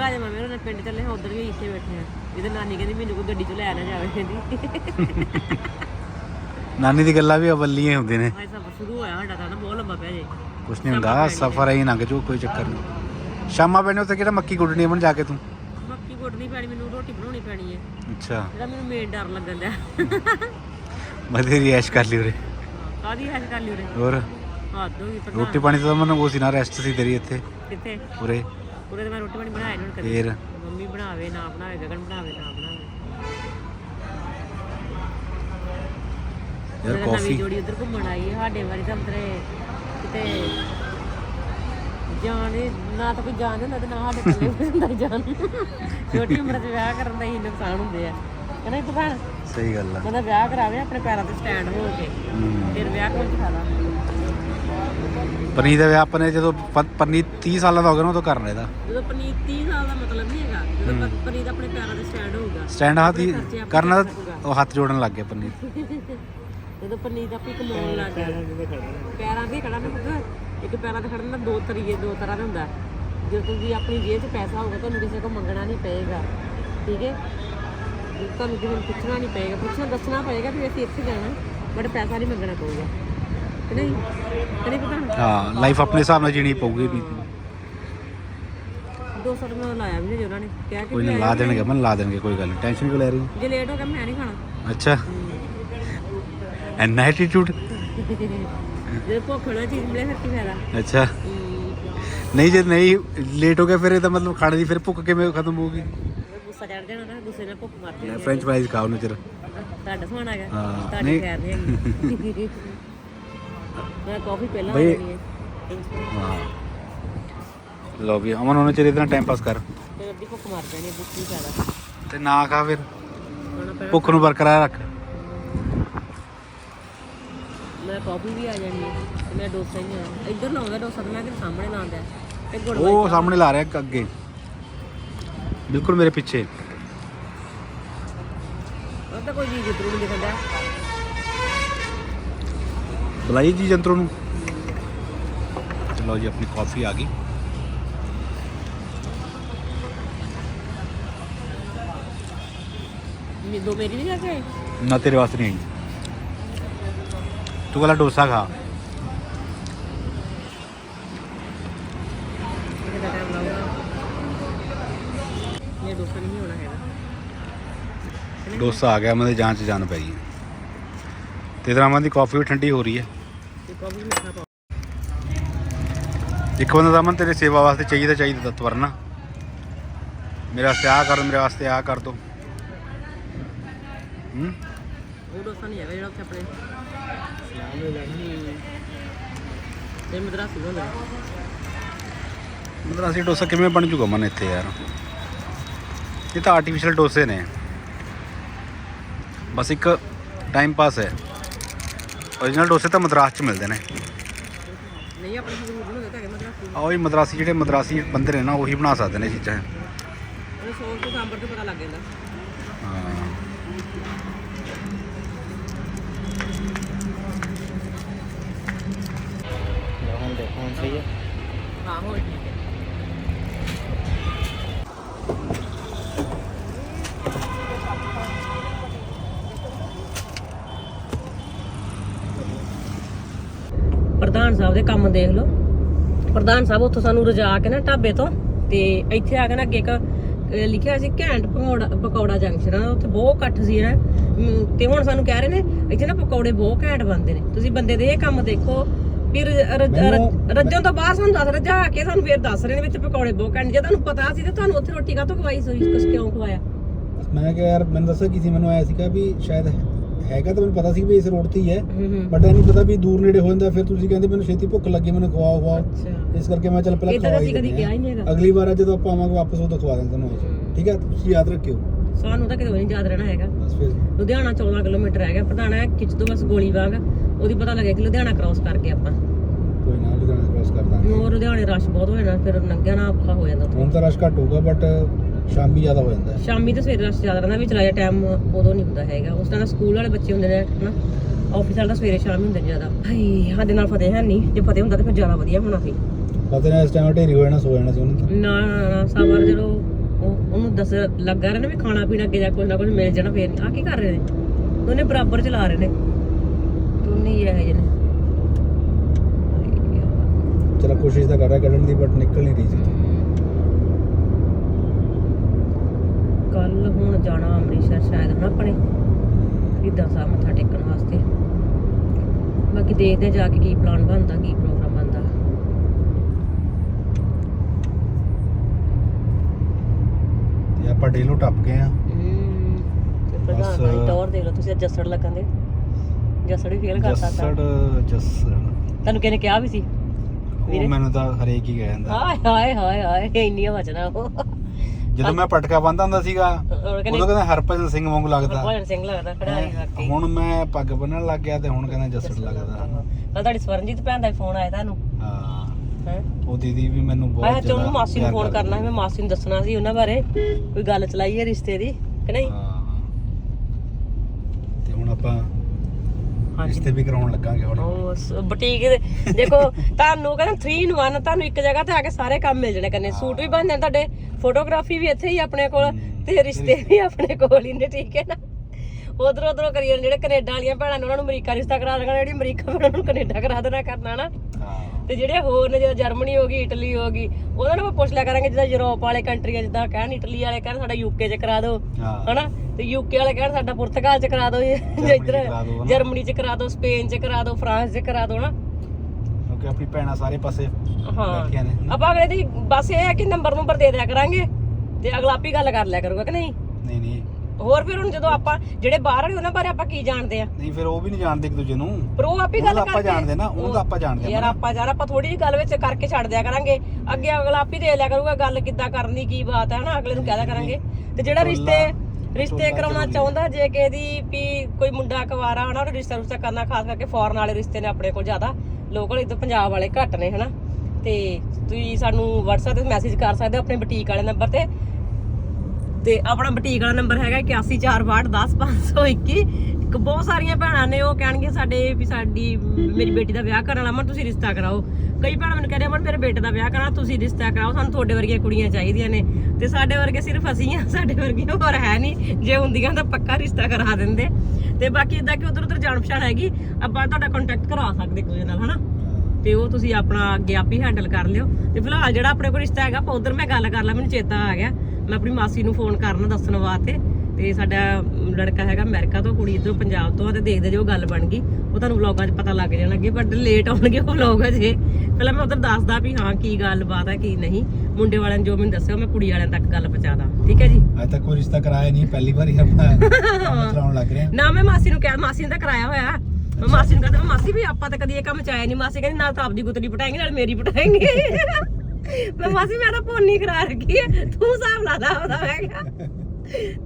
ਰਾਜਾ ਮਾਮੇ ਉਹਨਾਂ ਪਿੰਡ ਚੱਲੇ ਹਾਂ ਉਧਰ ਵੀ ਇੱਥੇ ਬੈਠੇ ਆ ਇਹਦੇ ਨਾਨੀ ਕਹਿੰਦੀ ਮੈਨੂੰ ਕੋਈ ਗੱਡੀ 'ਚ ਲੈ ਨਾ ਜਾਵੇ ਕਹਿੰਦੀ। ਨਾਨੀ ਦੀ ਗੱਲਾਂ ਵੀ ਅਵੱਲੀਆਂ ਹੀ ਹੁੰਦੇ ਨੇ। ਅੱਜ ਸਫ਼ਰ ਸ਼ੁਰੂ ਹੋਇਆ ਸਾਡਾ ਤਾਂ ਨਾ ਬਹੁਤ ਲੰਬਾ ਪਿਆ ਜੇ। ਕੁਛ ਨਹੀਂ ਹੁੰਦਾ ਸਫਰ ਐਂ ਲੰਘ ਜਾਊ ਕੋਈ ਚੱਕਰ ਨਹੀਂ। ਸ਼ਾਮਾਂ ਪੈਣੇ ਉੱਥੇ ਕਿਹੜਾ ਮੱਕੀ ਗੁੱਡਣੀ ਬਣ ਜਾ ਕੇ ਤੂੰ? ਮੱਕੀ ਗੁੱਡਣੀ ਪੈਣੀ ਮੈਨੂੰ ਰੋਟੀ ਬਣਾਉਣੀ ਪੈਣੀ ਹੈ ਅੱਛਾ। ਜਿਹੜਾ ਮੈਨੂੰ ਮੇਨ ਡਰ ਲੱਗਣ ਦਿਆ ਬਥੇਰੀ ਐਸ਼ ਕਰ ਲਈ ਉਰੇ। ਕਾਦੀ ਹੈਜ ਕਰ ਲਈ ਉਰੇ? ਹੋਰ? ਹੱਦ ਹੋ ਗਈ ਪ੍ਰਧਾਨ ਰੋਟੀ ਪਾਣੀ ਤਾਂ ਮੈਨੂੰ ਉਹ ਸੀ ਨਾ ਰੈਸਟ ਸੀ ਤੇਰੀ ਇੱਥੇ। ਕਿੱਥੇ? ਉਰੇ। ਉਰੇ ਤੇ ਮੈਂ ਰੋਟੀ ਪਾਣੀ ਬਣਾਇਆ ਨਹੀਂ ਕਦੇ। ਫੇਰ? ਮੰਮੀ ਬਣਾਵੇ ਨਾ ਬਣਾਵੇ ਗਗਨ ਬਣਾਵੇ ਨਾ ਬਣਾਵੇ। ਯਾਰ ਨਵੀਂ ਕਾਫੀ ਜੋੜੀ ਉਧਰ ਘੁੰਮਣ ਆਈ ਹੈ ਸਾਡੇ ਵਾਰੀ ਤਾਂ ਅੰਦਰੇ ਕਿਤੇ ਜਾਣ ਨਾ ਤਾਂ ਕੋਈ ਜਾਣ ਹੁੰਦਾ ਤੇ ਨਾ ਸਾਡੇ ਕੋਲ ਹੁੰਦਾ ਜਾਣ। ਛੋਟੀ ਉਮਰ 'ਚ ਵਿਆਹ ਕਰਨ ਦਾ ਹੀ ਨੁਕਸਾਨ ਹੁੰਦੇ ਆ। ਕਹਿੰਦਾ ਇੱਕ ਭੈਣ ਸਹੀ ਗੱਲ ਆ। ਬੰਦਾ ਵਿਆਹ ਕਰਾਵੇ ਆਪਣੇ ਪੈਰਾਂ ਤੇ ਸਟੈਂਡ ਹੋ ਕੇ। ਫਿਰ ਵਿਆਹ ਚ ਫਾਇਦਾ ਪਰਨੀਤ ਦਾ ਵਿਆਹ ਆਪਣੇ ਜਦੋਂ ਪ- ਪਰਨੀਤ 30 ਸਾਲਾਂ ਦਾ ਹੋ ਗਿਆ ਨਾ ਉਦੋਂ ਕਰਨਾ ਇਹਦਾ ਜਦੋਂ ਪਨੀਤ 30 ਸਾਲ ਦਾ ਮਤਲਬ ਨਹੀਂ ਹੈਗਾ ਜਦੋਂ ਪ- ਪਨੀਤ ਆਪਣੇ ਪੈਰਾਂ ਤੇ ਸਟੈਂਡ ਹੋਊਗਾ ਸਟੈਂਡ ਹੱਥ ਹੀ ਆਪੇ ਕਰਨਾ। ਉਹ ਹੱਥ ਜੋੜਨ ਲੱਗ ਗਿਆ ਪਰਨੀਤ ਜਦੋਂ ਪਨੀਤ ਆਪਣੀ ਕਮਾਉਣ ਲੱਗ ਗਿਆ। ਪੈਰਾਂ ਤੇ ਖੜਾ ਨਾ ਪੁੱਤ। ਇੱਕ ਪੈਰਾਂ ਤੇ ਖੜਨ ਦਾ ਦੋ ਤਰੀਕੇ ਦੋ ਤਰ੍ਹਾਂ ਦਾ ਹੁੰਦਾ। ਜੇ ਤੁਸੀਂ ਆਪਣੀ ਜੇਬ 'ਚ ਪੈਸਾ ਹੋਊਗਾ ਤੁਹਾਨੂੰ ਕਿਸੇ ਕੋਲ ਮੰਗਣਾ ਨਹੀਂ ਪਏਗਾ। ਠੀਕ ਹੈ? ਤੁਹਾਨੂੰ ਕਿਸੇ ਨੂੰ ਪੁੱਛਣਾ ਨਹੀਂ ਪਏਗਾ। ਪੁੱਛਣਾ ਦੱਸਣਾ ਪਏਗਾ ਵੀ ਅਸੀਂ ਇੱਥੇ ਜਾਣਾ ਬਟ ਪੈਸਾ ਨਹੀਂ ਮੰਗਣਾ ਪਊਗਾ। ਕਿ ਨਹੀਂ? ਕਿ ਨਹੀਂ ਪਤਾ? ਹਾਂ ਲਾਈਫ ਆਪਣੇ ਹਿਸਾਬ ਨਾਲ ਜੀਣੀ ਪਊਗੀ ਵੀ। 200 ਰੁਪਏ ਲਾਇਆ ਵੀ ਨਹੀਂ ਜੀ ਉਹਨਾਂ ਨੇ। ਕਿਹਾ ਕਿ ਕੋਈ ਨਾ ਵੀ ਲਾ ਦੇਣਗੇ ਮਨ ਲਾ ਦੇਣਗੇ ਕੋਈ ਗੱਲ ਨਹੀਂ ਟੈਨਸ਼ਨ ਕਿਉਂ ਲੈ ਰਹੀ? ਜੇ ਲੇਟ ਹੋ ਗਿਆ ਮੈਂ ਨਹੀਂ ਖਾਣਾ। ਅੱਛਾ। ਐਨਾ ਐਟੀਟਿਊਡ ਜੇ ਭੁੱਖ ਨਾਲ ਚੀਜ਼ ਮਿਲੇ ਫਿਰ ਕੀ ਫਾਇਦਾ? ਅੱਛਾ। ਹਮ, ਨਹੀਂ ਜੇ ਨਹੀਂ ਲੇਟ ਹੋ ਗਿਆ ਫਿਰ ਇਹਦਾ ਮਤਲਬ ਖਾਣੇ ਦੀ ਫਿਰ ਭੁੱਖ ਕਿਵੇਂ ਖਤਮ ਹੋਊਗੀ? ਗੁੱਸਾ ਚੜ ਜਾਣਾ ਨਾ ਗੁੱਸੇ ਨਾਲ ਭੁੱਖ ਮਰ ਜਾਣੀ ਫ੍ਰੈਂਚ ਫ੍ਰਾਈਜ਼ ਖਾਓ ਨੂੰ ਚਿਰ। ਤੁਹਾਡਾ ਸਮਾਨ ਆ ਗਿਆ। ਹਾਂ, ਤੁਹਾਡੀ ਨਹੀਂ। ਖੈਰ ਨਹੀਂ ਹੈਗੀ। ਮੈਂ ਕਾਫੀ ਪਹਿਲਾਂ ਬਈ- ਆ ਜਾਣੀ ਹੈ ਹਾਂ। ਲੋ ਵੀ ਅਮਨ ਉਹਨੇ ਚਿਰ ਇਤਨਾ ਟਾਈਮ ਪਾਸ ਕਰ। ਤੇ ਅੱਧੀ ਭੁੱਖ ਮਰ ਜਾਣੀ ਹੈ ਭੁੱਖ ਕੀ ਫਾਇਦਾ ਤੇ ਨਾ ਖਾ ਫਿਰ। ਖਾਣਾ ਪੈਣਾ। ਭੁੱਖ ਨੂੰ ਬਰਕਰਾਰ ਰੱਖ। ਮੈਂ ਕਾਫੀ ਵੀ ਆ ਜਾਣੀ ਹੈ ਤੇ ਮੈਂ ਡੋਸਾ ਹੀ ਨਹੀਂ ਆਇਆ ਇੱਧਰ ਲਾਉਂਦਾ ਡੋਸਾ ਤੇ ਮੈਂ ਕਿ ਸਾਹਮਣੇ ਲਾਉਂਦਾ ਤੇ ਗੁੜ ਉਹ ਸਾਹਮਣੇ ਲਾ ਰਿਹਾ ਅੱਗੇ। ਬਿਲਕੁਲ ਮੇਰੇ ਪਿੱਛੇ। ਉਹ ਤਾਂ ਕੋਈ ਜੀ ਜਿੱਤਰੂ ਨਹੀਂ ਦਿਖਦਾ। ਬੁਲਾਈ ਜੀ ਜੰਤਰੋ ਨੂੰ। ਚਲੋ ਜੀ ਆਪਣੀ ਕਾਫੀ ਆ ਗਈ। ਮੇ- ਦੋ ਮੇਰੀ ਨਹੀਂ ਜਾ ਕੇ ਨਾ ਤੇਰੇ ਵਾਸਤੇ ਨਹੀਂ ਆਈ। ਤੂੰ ਵਾਲਾ ਡੋਸਾ ਖਾ। ਡੋਸਾ ਆ ਗਿਆ ਮੈਂ ਜਾਨ ਚ ਜਾਨ ਪੈ ਗਈ। ਤੇ ਦਰਾਮਾਂ ਦੀ ਕਾਫੀ ਠੰਡੀ ਹੋ ਰਹੀ ਹੈ। ਤੇ ਇੱਕ ਬੰਦਾ ਦਾ ਮਨ ਤੇਰੇ ਸੇਵਾ ਵਾਸਤੇ ਚਾਹੀਦਾ ਚਾਹੀਦਾ ਤਤਵਰ ਨਾ ਮੇਰੇ ਵਾਸਤੇ ਆ ਕਰ ਮੇਰੇ ਵਾਸਤੇ ਆ ਕਰ ਦੋ। ਹੂੰ? ਉਹ ਡੋਸਾ ਨਹੀਂ ਹੈਗਾ ਜਿਹੜਾ ਉੱਥੇ ਆਪਣੇ। ਇਹ ਮਦਰਾਸੀ ਹੁੰਦਾ? ਮਤਲਬ ਅਸੀਂ ਡੋਸਾ ਕਿਵੇਂ ਬਣ ਜੂਗਾ ਮਨ ਇੱਥੇ ਯਾਰ? ਇਹ ਤਾਂ ਆਰਟੀਫੀਸ਼ੀਅਲ ਡੋਸੇ ਨੇ। ਬਸ ਇੱਕ ਟਾਈਮ ਪਾਸ ਹੈ। Origignal ਡੋਸੇ ਤਾਂ ਮਦਰਾਸ ਚ ਮਿਲਦੇ ਨੇ। ਨਹੀਂ ਆਪਣੇ ਕੋਲ ਨਹੀਂ ਹੁੰਦਾ ਤਾਂ ਹੈਗੇ ਮਦਰਾਸੀ। ਆ ਉਹੀ ਮਦਰਾਸੀ ਜਿਹੜੇ ਮਦਰਾਸੀ ਬੰਦੇ ਨੇ ਨਾ ਉਹੀ ਬਣਾ ਸਕਦੇ ਨੇ ਚੀਜ਼ਾਂ। ਉਹ ਸੌਸ ਤੋਂ ਸਾਂਬਰ ਤੋਂ ਪਤਾ ਲੱਗ ਜਾਂਦਾ। ਹਾਂ। ਹੁਣ ਦੇਖੋ ਹੁਣ ਸਹੀ ਹੈ। ਹਾਂ ਹੋ ਪ੍ਰਧਾਨ ਸਾਹਿਬ ਦੇ ਕੰਮ ਦੇਖ ਲਓ। ਪ੍ਰਧਾਨ ਸਾਹਿਬ ਉੱਥੋਂ ਸਾਨੂੰ ਰਜਾ ਕੇ ਨਾ ਢਾਬੇ ਤੋਂ ਤੇ ਇੱਥੇ ਆ ਕੇ ਨਾ ਅੱਗੇ ਇੱਕ ਅਹ ਲਿਖਿਆ ਸੀ ਘੈਂਟ ਪਕੌੜਾ ਪਕੌੜਾ ਜੰਕਸ਼ਨ। ਆ ਉੱਥੇ ਬਹੁਤ ਇਕੱਠ ਸੀ ਨਾ ਤੇ ਹੁਣ ਸਾਨੂੰ ਕਹਿ ਰਹੇ ਨੇ ਇੱਥੇ ਨਾ ਪਕੌੜੇ ਬਹੁਤ ਘੈਂਟ ਬਣਦੇ ਨੇ। ਤੁਸੀਂ ਬੰਦੇ ਦੇ ਇਹ ਕੰਮ ਦੇਖੋ ਫਿਰ ਰੱਜਣ ਤੋਂ ਬਾਅਦ ਸਾਨੂੰ ਦੱਸ ਰਜਾ ਕੇ ਸਾਨੂੰ ਫਿਰ ਦੱਸ ਰਹੇ ਨੇ ਵਿੱਚ ਪਕੌੜੇ ਬਹੁਤ ਘੈਂਟ ਜੇ ਤੁਹਾਨੂੰ ਪਤਾ ਸੀ ਤੇ ਤੁਹਾਨੂੰ ਉੱਥੇ ਰੋਟੀ ਕਾਹਤੋਂ ਖਵਾਈ ਸੋਈ ਕੁਛ ਕਿਉਂ ਖਵਾਇਆ? ਮੈਂ ਕਿਹਾ ਯਾਰ ਮੈਨੂੰ ਦੱਸਿਆ ਕਿਸੇ ਮੈਨੂੰ ਆਇਆ ਸੀਗਾ ਵੀ ਸ਼ਾਇਦ ਹੈਗਾ ਤਾਂ ਮੈਨੂੰ ਪਤਾ ਸੀ ਵੀ ਇਸ ਰੋਡ ਤੇ ਹੀ ਹੈ। ਬਟ ਇਹ ਨਹੀਂ ਪਤਾ ਵੀ ਦੂਰ ਨੇੜੇ ਹੋ ਜਾਂਦਾ ਫਿਰ ਤੁਸੀਂ ਕਹਿੰਦੇ ਮੈਨੂੰ ਛੇਤੀ ਭੁੱਖ ਲੱਗੀ ਮੈਨੂੰ ਖਵਾਓ ਖਵਾਓ ਅੱਛਾ। ਇਸ ਕਰਕੇ ਮੈਂ ਚੱਲ ਪਹਿਲਾਂ ਖਵਾ ਹੀ ਦਿੰਦੇ ਅਗਲੀ ਵਾਰ ਜਦੋਂ ਆਪਾਂ ਆਵਾਂਗੇ ਵਾਪਸ ਉਦੋਂ ਖਵਾ ਦਾਂਗੇ ਤੁਹਾਨੂੰ। ਠੀਕ ਹੈ ਤੁਸੀਂ ਯਾਦ ਰੱਖਿਓ। ਸਾਨੂੰ ਤਾਂ ਕਿਤੇ ਨਹੀਂ ਯਾਦ ਰਹਿਣਾ ਹੈਗਾ। ਲੁਧਿਆਣਾ 14 ਕਿਲੋਮੀਟਰ ਹੈਗਾ ਪ੍ਰਧਾਨਾ ਖਿੱਚ ਤੋਂ ਬਸ ਗੋਲੀ ਵਾਂਗ। ਉਹਦੀ ਪਤਾ ਲੱਗਿਆ ਕਿ ਲੁਧਿਆਣਾ ਕ੍ਰਾਸ ਕਰਕੇ ਆਪਾਂ। ਕੋਈ ਨਾ ਲੁਧਿਆਣਾ ਕ੍ਰਾਸ ਕਰ ਦਾਂਗੇ। ਹੋਰ ਲੁਧਿਆਣੇ ਰਸ਼ ਬਹੁਤ ਹੋ ਜਾਣਾ ਫਿਰ ਲੰਘਿਆ ਨਾ ਔਖਾ ਹੋ ਜਾਂਦਾ ਹੁਣ ਤਾਂ ਰਸ਼ ਘੱਟ ਹੋਊਗਾ ਬਟ ਸ਼ਾਮੀ ਜ਼ਿਆਦਾ ਹੋ ਜਾਂਦਾ ਹੈ। ਸ਼ਾਮੀ ਤੇ ਸਵੇਰੇ ਰਸ਼ ਜ਼ਿਆਦਾ ਰਹਿੰਦਾ ਵੀ ਚਲਾਇਆ ਟਾਈਮ ਉਦੋਂ ਨਹੀਂ ਹੁੰਦਾ ਹੈਗਾ। ਉਸ ਟਾਈਮ ਸਕੂਲ ਵਾਲੇ ਬੱਚੇ ਹੁੰਦੇ ਨੇ ਹਨਾ? ਆਫਿਸ ਵਾਲਾ ਸਵੇਰੇ ਸ਼ਾਮ ਹੁੰਦੇ ਨੇ ਜ਼ਿਆਦਾ। ਹਾਈ ਸਾਡੇ ਨਾਲ ਫਤਿਹ ਹੈ ਨਹੀਂ। ਜੇ ਫਤਿਹ ਹੁੰਦਾ ਤਾਂ ਫਿਰ ਜ਼ਿਆਦਾ ਵਧੀਆ ਹੋਣਾ ਸੀ। ਪਤਾ ਨਹੀਂ ਇਸ ਟਾਈਮ ਢੇਰੀ ਹੋ ਜਾਣਾ ਸੋ ਜਾਣਾ ਸੀ ਉਹਨੂੰ ਨਾ ਨਾ ਨਾ ਸਬਰ ਜਦੋਂ ਉਹ- ਉਹਨੂੰ ਦੱਸ ਲੱਗਾ ਰਿਹਾ ਨਾ ਵੀ ਖਾਣਾ ਪੀਣਾ ਅੱਗੇ ਜਾ ਕੁਝ ਨਾ ਕੁਝ ਮਿਲ ਜਾਣਾ ਫੇਰ ਆ ਕੀ ਕਰ ਰਹੇ ਨੇ? ਦੋਨੇ ਬਰਾਬਰ ਚਲਾ ਰਹੇ ਨੇ। ਦੋਨੇ ਹੀ ਇਹ ਜਿਹੇ ਨੇ। ਚਲੋ ਕੋਸ਼ਿਸ਼ ਤਾਂ ਕਰ ਰਿਹਾ ਕੱਢਣ ਦੀ ਬਟ ਨਿਕਲ ਨਹੀਂ ਰਹੀ ਸੀ ਕੱਲ ਹੁਣ ਜਾਣਾ ਅੰਮ੍ਰਿਤਸਰ ਸ਼ਾਇਦ ਹਨਾ ਆਪਣੇ। ਇਦਾਂ ਸਾਹਿਬ ਮੱਥਾ ਟੇਕਣ ਵਾਸਤੇ। ਬਾਕੀ ਦੇਖਦੇ ਜਾ ਕੇ ਕੀ ਪਲਾਨ ਬਣਦਾ ਕੀ ਪ੍ਰੋਗਰਾਮ ਬਣਦਾ। ਤੇ ਆਪਾਂ ਡੇਲੋ ਟੱਪ ਗਏ ਆ ਤੇ ਪ੍ਰਧਾਨ ਦਾ ਟੌਰ ਦੇਖ ਲਓ ਤੁਸੀਂ ਜੱਸੜ ਲੱਗਣ ਦੇ। ਜੱਸੜ ਵੀ ਫੇਲ ਕਰਤਾ ਜੱਸੜ ਤਾਂ। ਜੱਸੜ ਤੁਹਾਨੂੰ ਕਿਹਨੇ ਕਿਹਾ ਵੀ ਸੀ? ਉਹ ਮੈਨੂੰ ਤਾਂ ਹਰੇਕ ਹੀ ਕਹਿ ਜਾਂਦਾ ਹਾਏ ਹਾਏ ਹਾਏ ਹਾਏ ਇੰਨੀਆਂ ਵਚਨਾ ਉਹ। ਜਦੋਂ ਮੈਂ ਪਟਕਾ ਬੰਨਦਾ ਹੁੰਦਾ ਸੀਗਾ ਉਹ ਉਦੋਂ ਕਹਿੰਦੇ ਹਰਭਜਨ ਸਿੰਘ ਵਾਂਗੂ ਲੱਗਦਾ। ਭਜਨ ਸਿੰਘ ਲੱਗਦਾ ਖੜਾਈ? ਵਾਕਈ। ਹੁਣ ਮੈਂ ਪੱਗ ਬੰਨਣ ਲੱਗ ਗਿਆ ਤੇ ਹੁਣ ਕਹਿੰਦਾ ਜੱਸੜ ਲੱਗਦਾ। ਕੱਲ ਤੁਹਾਡੀ ਸਵਰਨਜੀਤ ਭੈਣ ਦਾ ਫੋਨ ਆਇਆ ਤੁਹਾਨੂੰ? ਹਾਂ। ਉਹ ਦੀਦੀ ਵੀ ਮੈਨੂੰ ਬਹੁਤ ਤੇ ਉਹਨੂੰ ਜ਼ਿਆਦਾ ਮਾਸੀ ਨੂੰ ਫੋਨ। ਕਰਨਾ ਸੀ ਮੈਂ ਮਾਸੀ ਨੂੰ ਦੱਸਣਾ ਸੀ ਉਹਨਾਂ ਬਾਰੇ ਕੋਈ ਗੱਲ ਚਲਾਈ ਹੈ ਰਿਸ਼ਤੇ ਦੀ ਕਿ ਨਹੀਂ? ਹਾਂ। ਤੇ ਹੁਣ ਆਪਾਂ ਹਾਂਜੀ। ਰਿਸ਼ਤੇ ਵੀ ਕਰਾਉਣ ਲੱਗਾਂਗੇ ਹੁਣ। ਉਹ ਸ- ਬੁਟੀਕ ਦੇ ਦੇਖੋ ਤੁਹਾਨੂੰ ਕਹਿੰਦਾ 3 ਇਨ 1 ਤੁਹਾਨੂੰ ਇੱਕ ਜਗ੍ਹਾ ਤੇ ਆ ਕੇ ਸਾਰੇ ਕੰਮ ਮਿਲ ਜਾਣੇ ਕਰਨੇ। ਸੂਟ ਵੀ ਬਣ ਜਾਣ ਤੁਹਾਡੇ ਫੋਟੋਗ੍ਰਾਫੀ ਵੀ ਇੱਥੇ ਹੀ ਆਪਣੇ ਕੋਲ ਤੇ ਰਿਸ਼ਤੇ ਵੀ ਆਪਣੇ ਕੋਲ ਹੀ ਨੇ ਠੀਕ ਹੈ ਨਾ? ਉਧਰ ਉਧਰੋਂ ਕਰੀ ਜਿਹੜੇ ਕੈਨੇਡਾ ਵਾਲੀਆਂ ਭੈਣਾਂ ਨੇ ਉਹਨਾਂ ਨੂੰ ਅਮਰੀਕਾ ਰਿਸ਼ਤਾ ਕਰਾ ਦੇਣਾ ਜਿਹੜੀ ਅਮਰੀਕਾ ਭੈਣਾਂ ਨੂੰ ਕੈਨੇਡਾ ਕਰਾ ਦੇਣਾ ਕਰਨਾ ਨਾ। ਹਾਂ। ਤੇ ਜਿਹੜੇ ਹੋਰ ਨੇ ਜਿਵੇਂ ਜਰਮਨੀ ਹੋ ਗਈ ਇਟਲੀ ਹੋ ਗਈ ਉਹਨਾਂ ਨੂੰ ਆਪਾਂ ਪੁੱਛ ਲਿਆ ਕਰਾਂਗੇ ਜਿੱਦਾਂ ਯੂਰਪ ਵਾਲੇ ਕੰਟਰੀਆਂ ਜਿੱਦਾਂ ਕਹਿਣ ਇਟਲੀ ਵਾਲੇ ਕਹਿਣ ਸਾਡਾ ਯੂਕੇ 'ਚ ਕਰਾ ਦਿਓ ਹਾਂ। ਹਨਾ? ਤੇ ਯੂਕੇ ਵਾਲੇ ਕਹਿਣ ਸਾਡਾ ਪੁਰਤਗਾਲ 'ਚ ਕਰਾ ਦਿਓ ਜਾਂ ਇੱਧਰ ਕਰਾ ਦਿਓ, ਹਨਾ। ਜਰਮਨੀ 'ਚ ਕਰਾ ਦਿਓ ਸਪੇਨ 'ਚ ਕਰਾ ਦਿਓ ਫਰਾਂਸ 'ਚ ਕਰਾ ਦਿਓ ਨਾ ਕਿਉਂਕਿ ਆਪਣੀ ਭੈਣਾਂ ਸਾਰੇ ਪਾਸੇ ਹਾਂ। ਬੈਠੀਆਂ ਨੇ। ਆਪਾਂ ਅਗਲੇ ਦੀ ਬਸ ਇਹ ਹੈ ਕਿ ਨੰਬਰ ਨੰਬਰ ਦੇ ਦਿਆ ਕਰਾਂਗੇ ਤੇ ਅਗਲਾ ਆਪ ਗੱਲ ਕਰ ਲਿਆ ਕਰੂਗਾ ਕਿ ਨਹੀਂ? ਨਹੀਂ ਨਹੀਂ। ਹੋਰ ਫਿਰ ਹੁਣ ਜਦੋਂ ਆਪਾਂ ਜਿਹੜੇ ਬਾਹਰ ਵਾਲੇ ਉਹਨਾਂ ਬਾਰੇ ਆਪਾਂ ਕੀ ਜਾਣਦੇ ਆ? ਨਹੀਂ ਫਿਰ ਉਹ ਵੀ ਨਹੀਂ ਜਾਣਦੇ ਇੱਕ ਦੂਜੇ ਨੂੰ। ਪਰ ਉਹ ਆਪ ਹੀ ਉਹਨੂੰ ਗੱਲ ਤਾਂ ਆਪਾਂ ਜਾਣਦੇ ਨਾ ਉਹਨੂੰ ਤਾਂ ਆਪਾਂ ਜਾਣਦੇ ਯਾਰ ਆ ਆਪਾਂ ਯਾਰ ਆਪਾਂ ਥੋੜੀ ਜਿਹੀ ਗੱਲ ਵਿੱਚ ਕਰਕੇ ਛੱਡ ਦਿਆ ਕਰਾਂਗੇ। ਅੱਗੇ ਅਗਲਾ ਆਪ ਹੀ ਦੇ ਲਿਆ ਕਰੂਗਾ ਗੱਲ ਕਿੱਦਾਂ ਕਰਨੀ ਕੀ ਬਾਤ ਹੈ ਨਾ ਅਗਲੇ ਨੂੰ ਕਹਿ ਦਿਆ ਕਰਾਂਗੇ। ਤੇ ਜਿਹੜਾ ਰਿਸ਼ਤੇ ਰਿਸ਼ਤੇ ਕਰਾਉਣਾ ਚਾਹੁੰਦਾ ਜੇ ਕਿ ਇਹਦੀ ਵੀ ਕੋਈ ਮੁੰਡਾ ਕੁਵਾਰਾ ਹੋਣਾ ਉਹ ਰਿਸ਼ਤਾ ਰੁਸ਼ਤਾ ਕਰਨਾ ਖਾਸ ਕਰਕੇ ਫੋਰਨ ਵਾਲੇ ਰਿਸ਼ਤੇ ਨੇ ਆਪਣੇ ਕੋਲ ਜ਼ਿਆਦਾ। ਲੋਕਲ ਇੱਧਰ ਪੰਜਾਬ ਵਾਲੇ ਘੱਟ ਨੇ ਹਨਾ? ਤੇ ਤੁਸੀਂ ਸਾਨੂੰ WhatsApp ਤੇ ਮੈਸੇਜ ਕਰ ਸਕਦੇ ਹੋ ਆਪਣੇ ਬੁਟੀਕ ਵਾਲੇ ਨੰਬਰ ਤੇ। ਤੇ ਆਪਣਾ ਬੁਟੀਕ ਵਾਲਾ ਨੰਬਰ ਹੈਗਾ 8146105521 ਇੱਕ। ਬਹੁਤ ਸਾਰੀਆਂ ਭੈਣਾਂ ਨੇ ਉਹ ਕਹਿਣਗੇ ਸਾਡੇ ਵੀ ਸਾਡੀ ਮੇਰੀ ਬੇਟੀ ਦਾ ਵਿਆਹ ਕਰਨ ਵਾਲਾ ਮਨ ਤੁਸੀਂ ਰਿਸ਼ਤਾ ਕਰਾਓ। ਕਈ ਭੈਣਾਂ ਮੈਨੂੰ ਕਹਿੰਦੇ ਮਨ ਮੇਰੇ ਬੇਟੇ ਦਾ ਵਿਆਹ ਕਰਾਂ, ਤੁਸੀਂ ਰਿਸ਼ਤਾ ਕਰਾਓ, ਸਾਨੂੰ ਤੁਹਾਡੇ ਵਰਗੀਆਂ ਕੁੜੀਆਂ ਚਾਹੀਦੀਆਂ ਨੇ। ਤੇ ਸਾਡੇ ਵਰਗੇ ਸਿਰਫ ਅਸੀਂ ਆ, ਸਾਡੇ ਵਰਗੀਆਂ ਹੋਰ ਹੈ ਨਹੀਂ। ਜੇ ਹੁੰਦੀਆਂ ਤਾਂ ਪੱਕਾ ਰਿਸ਼ਤਾ ਕਰਾ ਦਿੰਦੇ। ਤੇ ਬਾਕੀ ਇਦਾਂ ਕਿ ਉਧਰ ਉਧਰ ਜਾਣ ਪਛਾਣ ਹੈਗੀ, ਆਪਾਂ ਤੁਹਾਡਾ ਕੰਟੈਕਟ ਕਰਾ ਸਕਦੇ ਕੋਈ ਨਾਲ, ਹਨਾ? ਤੇ ਉਹ ਤੁਸੀਂ ਆਪਣਾ ਅੱਗੇ ਆਪ ਹੀ ਹੈਂਡਲ ਕਰ ਲਿਓ। ਤੇ ਫਿਲਹਾਲ ਜਿਹੜਾ ਆਪਣੇ ਕੋਲ ਰਿਸ਼ਤਾ ਹੈਗਾ, ਆਪਾਂ ਉਧਰ ਮੈਂ ਗੱਲ ਕਰ ਲਾਂ, ਮੈਨੂੰ ਚੇਤਾ ਆ ਗਿਆ। ਮੈਂ ਆਪਣੀ ਮਾਸੀ ਨੂੰ ਫੋਨ ਕਰਨਾ ਦੱਸਣ ਵਾਸਤੇ। ਤੇ ਸਾਡਾ ਲੜਕਾ ਹੈਗਾ ਅਮਰੀਕਾ ਤੋਂ ਕੁੜੀ ਇਧਰੋਂ ਪੰਜਾਬ ਤੋਂ ਆ ਤੇ ਦੇਖਦੇ ਜੋ ਗੱਲ ਬਣ ਗਈ। ਉਹ ਤੁਹਾਨੂੰ ਵਲੌਗਾਂ 'ਚ ਪਤਾ ਲੱਗ ਜਾਣਾ ਅੱਗੇ ਬਟ ਲੇਟ ਆਉਣਗੇ ਉਹ ਵਲੌਗ ਅਜੇ। ਪਹਿਲਾਂ ਮੈਂ ਉਧਰ ਦੱਸਦਾ ਵੀ ਹਾਂ ਕੀ ਗੱਲਬਾਤ ਹੈ ਕੀ ਨਹੀਂ। ਮੁੰਡੇ ਵਾਲਿਆਂ ਨੇ ਜੋ ਮੈਨੂੰ ਦੱਸਿਆ ਮੈਂ ਕੁੜੀ ਵਾਲਿਆਂ ਤੱਕ ਗੱਲ ਪਹੁੰਚਾਦਾ। ਠੀਕ ਹੈ ਜੀ? ਅੱਜ ਤੱਕ ਕੋਈ ਰਿਸ਼ਤਾ ਕਰਾਇਆ ਨਹੀਂ ਪਹਿਲੀ ਵਾਰੀ ਆਪਾਂ ਕੰਮ ਚਲਾਉਣ ਲੱਗ ਰਹੇ ਹਾਂ। ਨਾ ਮੈਂ ਮਾਸੀ ਨੂੰ ਕਿਹਾ ਮਾਸੀ ਨੇ ਤਾਂ ਕਰਾਇਆ ਹੋਇਆ। ਮੈਂ ਮਾਸੀ ਨੂੰ ਕਹਿੰਦਾ ਮਾਸੀ ਵੀ ਆਪਾਂ ਤਾਂ ਕਦੀ ਇਹ ਕੰਮ ਚ ਆਇਆ ਨਹੀਂ। ਮਾਸੀ ਕਹਿੰਦੀ ਨਾਲ ਤਾਂ ਆਪਦੀ ਗੁੱਤੜੀ ਪਟਾਏਂਗੇ ਨਾਲ ਮੇਰੀ ਪਟਾਏਂਗੇ। ਮੈਂ ਮਾਸੀ ਮੈਂ ਤਾਂ ਪੋਨੀ ਕਰਾ ਰੱਖੀ ਹੈ। ਤੂੰ ਹਿਸਾਬ ਲਾ ਲਾ ਉਹਦਾ ਮੈਂ ਕਿਹਾ।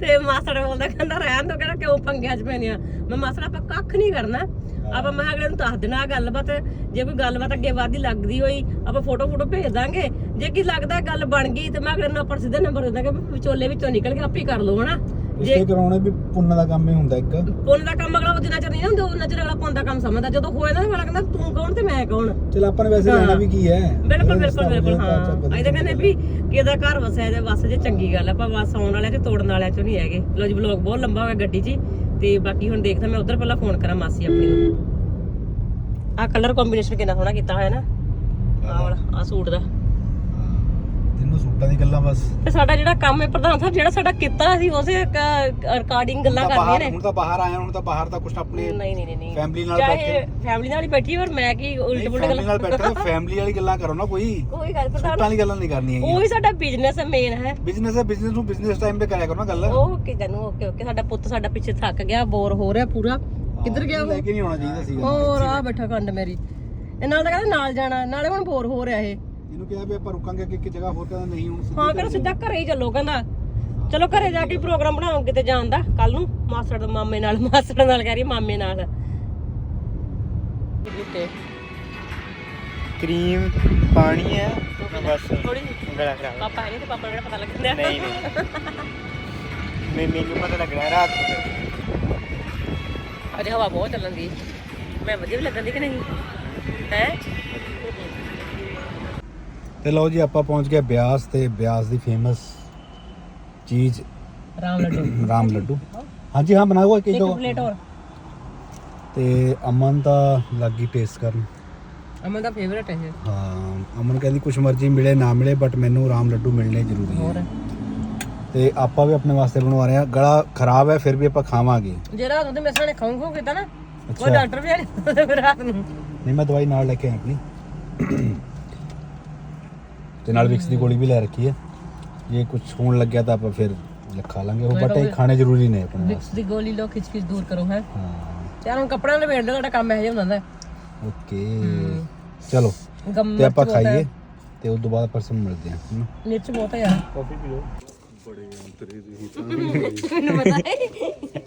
ਤੇ ਮਾਸੜ ਬੋਲਦਾ ਕਹਿੰਦਾ ਰਹਿਣ ਦੋ ਕਹਿੰਦਾ ਕਿਉਂ ਪੰਗਿਆਂ ਚ ਪੈਨੇ ਆ? ਮੈਂ ਮਾਸੜ ਆਪਾਂ ਕੱਖ ਨਹੀਂ ਕਰਨਾ। ਆਪਾਂ ਮੈਂ ਅਗਲੇ ਨੂੰ ਦੱਸ ਦੇਣਾ ਆਹ ਗੱਲਬਾਤ। ਜੇ ਕੋਈ ਗੱਲਬਾਤ ਅੱਗੇ ਵਧਦੀ ਲੱਗਦੀ ਹੋਈ ਆਪਾਂ ਫੋਟੋ ਫੋਟੋ ਭੇਜ ਦਾਂਗੇ। ਜੇ ਕੀ ਲੱਗਦਾ ਗੱਲ ਬਣ ਗਈ ਤੇ ਮੈਂ ਅਗਲੇ ਨੂੰ ਆਪਾਂ ਸਿੱਧਾ ਨੰਬਰ ਦੇ ਦਾਂਗੇ ਵੀ ਵਿਚੋਲੇ ਵਿੱਚੋਂ ਨਿਕਲ ਕੇ ਆਪੇ ਕਰ ਲਓ ਹਨਾ? ਰਿਸ਼ਤੇ ਕਰਾਉਣੇ ਵੀ ਪੁੰਨ ਦਾ ਕੰਮ ਹੀ ਹੁੰਦਾ ਇੱਕ। ਪੁੰਨ ਦਾ ਕੰਮ ਅਗਲਾ ਜਿੰਨਾ ਚਿਰ ਨਹੀਂ ਨਾ ਹੁੰਦਾ ਉਹਨਾਂ ਚਿਰ ਅਗਲਾ ਪੁੰਨ ਦਾ ਕੰਮ ਸਮਝਦਾ। ਜਦੋਂ ਹੋਏ ਨਾ ਅਗਲਾ ਕਹਿੰਦਾ ਤੂੰ ਕੌਣ ਤੇ ਮੈਂ ਕੌਣ? ਚਲ ਆਪਾਂ ਨੇ ਵੈਸੇ। ਲੈਣਾ ਵੀ ਕੀ ਹੈ? ਬਿਲਕੁਲ ਬਿਲਕੁਲ ਬਿਲਕੁਲ ਹਾਂ। ਇਹਦਾ ਕਹਿੰਦੇ ਵੀ ਕਿ ਇਹਦਾ ਘਰ ਵਸਿਆ ਜੇ ਵਸ ਜੇ ਚੰਗੀ ਗੱਲ ਆ, ਆਪਾਂ ਵਸ ਆਉਣ ਵਾਲਿਆਂ ਤੇ ਤੋੜਨ ਵਾਲਿਆਂ ਚੋਂ ਨਹੀਂ ਹੈਗੇ। ਲੋ ਜੀ ਵਲੌਗ ਬਹੁਤ ਲੰਬਾ ਹੋ ਗਿਆ ਗੱਡੀ 'ਚ ਤੇ ਬਾਕੀ ਹੁਣ ਦੇਖਦਾ ਮੈਂ ਉਧਰ ਪਹਿਲਾਂ ਫੋਨ ਕਰਾਂ ਮਾਸੀ ਆਪਣੀ ਨੂੰ। ਆਹ ਕਲਰ ਕੰਬੀਨੇਸ਼ਨ ਕਿੰਨਾ ਸੋਹਣਾ ਕੀਤਾ ਹੋਇਆ ਨਾ। ਆਹ ਵਾਲਾ ਆਹ ਸੂਟ ਦਾ। ਤੈਨੂੰ ਸੂਟਾਂ ਦੀ ਗੱਲਾਂ ਬਸ। ਤੇ ਸਾਡਾ ਜਿਹੜਾ ਕੰਮ ਹੈ ਪ੍ਰਧਾਨ ਸਾਹਿਬ ਜਿਹੜਾ ਸਾਡਾ ਕੀਤਾ ਸੀ ਉਸੇ ਰਿਕਾਰਡਿੰਗ ਗੱਲਾਂ ਕਰਨੀਆਂ ਨੇ। ਹੁਣ ਤਾਂ ਬਾਹਰ ਆਇਆ ਹੁਣ ਤਾਂ ਬਾਹਰ ਦਾ ਕੁਝ ਆਪਣੇ ਨਹੀਂ ਨਹੀਂ ਨਹੀਂ ਫੈਮਿਲੀ ਨਾਲ ਚਾਹੇ ਬੈਠੇ ਫੈਮਿਲੀ ਨਾਲ ਹੀ ਬੈਠੀ ਪਰ ਮੈਂ ਕੀ ਉਲਟ ਪੁਲਟ ਫੈਮਿਲੀ ਨਾਲ ਗੱਲਾਂ ਬੈਠੇ ਫੈਮਿਲੀ ਵਾਲੀ ਗੱਲਾਂ ਕਰੋ ਨਾ ਕੋਈ। ਕੋਈ ਗੱਲ ਸੂਟਾਂ ਪ੍ਰਧਾਨ ਵਾਲੀ ਗੱਲਾਂ ਨਹੀਂ ਕਰਨੀ ਹੈਗੀ ਉਹੀ ਸਾਡਾ ਬਿਜ਼ਨਸ ਹੈ ਮੇਨ ਹੈ। ਬਿਜ਼ਨਸ ਹੈ ਬਿਜ਼ਨਸ ਨੂੰ ਬਿਜ਼ਨਸ ਟਾਈਮ ਤੇ ਕਰਿਆ ਕਰੋ ਨਾ ਗੱਲ। ਓਕੇ ਜਾਨੂ ਓਕੇ ਓਕੇ। ਸਾਡਾ ਪੁੱਤ ਸਾਡਾ ਪਿੱਛੇ ਥੱਕ ਗਿਆ ਬੋਰ ਹੋ ਰਿਹਾ ਪੂਰਾ। ਕਿੱਧਰ ਗਿਆ ਲੈ ਉਹ? ਕੇ ਨਹੀਂ ਆਉਣਾ ਚਾਹੀਦਾ ਸੀ ਹੋਰ ਆ ਬੈਠਾ। ਕੰਡ ਮੇਰੀ। ਇਹ ਨਾਲ ਤਾਂ ਕਹਿੰਦਾ ਨਾਲ ਜਾਣਾ ਨਾਲੇ ਹੁਣ ਬੋਰ ਹੋ ਰਿਹਾ ਇਹ। ਇਹਨੂੰ ਕਿਹਾ ਵੀ ਆਪਾਂ ਰੁਕਾਂਗੇ ਕਿ ਇੱਕ ਜਗ੍ਹਾ ਹੋਰ ਕਹਿੰਦਾ ਨਹੀਂ ਹੁਣ ਸਿੱਧੀ ਹਾਂ ਕਹਿੰਦਾ ਸਿੱਧਾ ਘਰੇ ਹੀ ਚੱਲੋ ਕਹਿੰਦਾ ਚਲੋ ਘਰੇ ਜਾ ਕੇ ਪ੍ਰੋਗਰਾਮ ਬਣਾਓ ਕਿਤੇ ਜਾਣ ਦਾ ਕੱਲ ਨੂੰ ਮਾਸੜ ਦੇ ਮਾਮੇ ਨਾਲ ਮਾਸੜ ਨਾਲ ਕਹਿ ਰਹੀ ਮਾਮੇ ਨਾਲ। ਕਰੀਮ ਪਾਣੀ ਹੈ ਬਸ। ਥੋੜੀ ਗਲਾ ਖਰਾਬ ਪਾਪਾ ਨਹੀਂ ਤੇ ਪਾਪਾ ਨੂੰ ਪਤਾ ਲੱਗਦਾ? ਨਹੀਂ ਨਹੀਂ। ਮੈਂ ਮੈਨੂੰ ਪਤਾ ਲੱਗ ਰਿਹਾ ਰਾਤ ਨੂੰ। ਅਜੇ ਹਵਾ ਬਹੁਤ ਚੱਲਣ ਦੀ। ਮੈਂ ਵਧੀਆ ਵੀ ਲੱਗਣ ਦੀ ਕਿ ਨਹੀਂ? ਹੈ? ਤੇ ਲਓ ਜੀ ਆਪਾਂ ਪਹੁੰਚ ਗਏ ਬਿਆਸ ਤੇ ਬਿਆਸ ਦੀ ਫੇਮਸ ਚੀਜ਼ ਰਾਮ ਲੱਡੂ। ਰਾਮ ਲੱਡੂ। ਹਾਂਜੀ ਹਾਂ ਬਣਾਓ ਇੱਕ ਇੱਕ ਦੋ। ਪਲੇਟ ਹੋਰ। ਤੇ ਅਮਨ ਦਾ ਲੱਗੀ ਟੇਸਟ ਕਰਨ। ਅਮਨ ਦਾ ਫੇਵਰਟ ਹੈ ਇਹ। ਹਾਂ ਅਮਨ ਕਹਿੰਦੀ ਕੁਛ ਮਰਜ਼ੀ ਮਿਲੇ ਨਾ ਮਿਲੇ ਬਟ ਮੈਨੂੰ ਰਾਮ ਲੱਡੂ ਮਿਲਣੇ ਜ਼ਰੂਰੀ ਹੋਰ। ਹੈ। ਤੇ ਆਪਾਂ ਵੀ ਆਪਣੇ ਵਾਸਤੇ ਬਣਵਾ ਰਹੇ ਹਾਂ। ਗਲਾ ਖਰਾਬ ਹੈ ਫਿਰ ਵੀ ਆਪਾਂ ਖਾਵਾਂਗੇ। ਜੇ ਰਾਤ ਮੇਰੇ ਸਾਹਣੇ ਖਾਉਂ ਖਾਉਂ ਕੀਤਾ ਨਾ ਉਹ ਅੱਛਾ। ਡਾਕਟਰ ਵੀ ਆਣੇ ਫਿਰ ਰਾਤ ਨੂੰ। ਨਹੀਂ ਮੈਂ ਦਵਾਈ ਨਾਲ ਲੈ ਕੇ ਆਇਆ ਆਪਣੀ। ਤੇ ਨਾਲ ਵਿਕਸ ਦੀ ਗੋਲੀ ਵੀ ਲੈ ਰੱਖੀ ਹੈ। ਜੇ ਕੁਝ ਹੋਣ ਲੱਗਿਆ ਤਾਂ ਆਪਾਂ ਫਿਰ ਖਾ ਲਾਂਗੇ। ਉਹ ਬਟ ਇਹ ਖਾਣੇ ਜ਼ਰੂਰੀ ਨੇ ਆਪਣੇ ਵਿਕਸ ਦੀ ਗੋਲੀ ਲੋ ਖਿੱਚ ਖਿੱਚ ਦੂਰ ਕਰੋ ਹੈ। ਹਾਂ। ਚਲ ਹੁਣ ਕੱਪੜਿਆਂ ਦੇ ਵੇੜ ਤੁਹਾਡਾ ਕੰਮ ਇਹੋ ਜਿਹਾ ਹੁੰਦਾ? ਓਕੇ। ਚਲੋ ਤੇ ਆਪਾਂ ਖਾਈਏ ਤੇ ਉਸ ਤੋਂ ਬਾਅਦ ਪਰਸਨ ਮਿਲਦੇ ਹਾਂ ਹਨਾ? ਮਿਰਚ ਬਹੁਤ ਹੈ ਯਾਰ। ਕਾਫੀ ਪੀ ਲਓ। ਮੈਨੂੰ ਪਤਾ ਹੈ।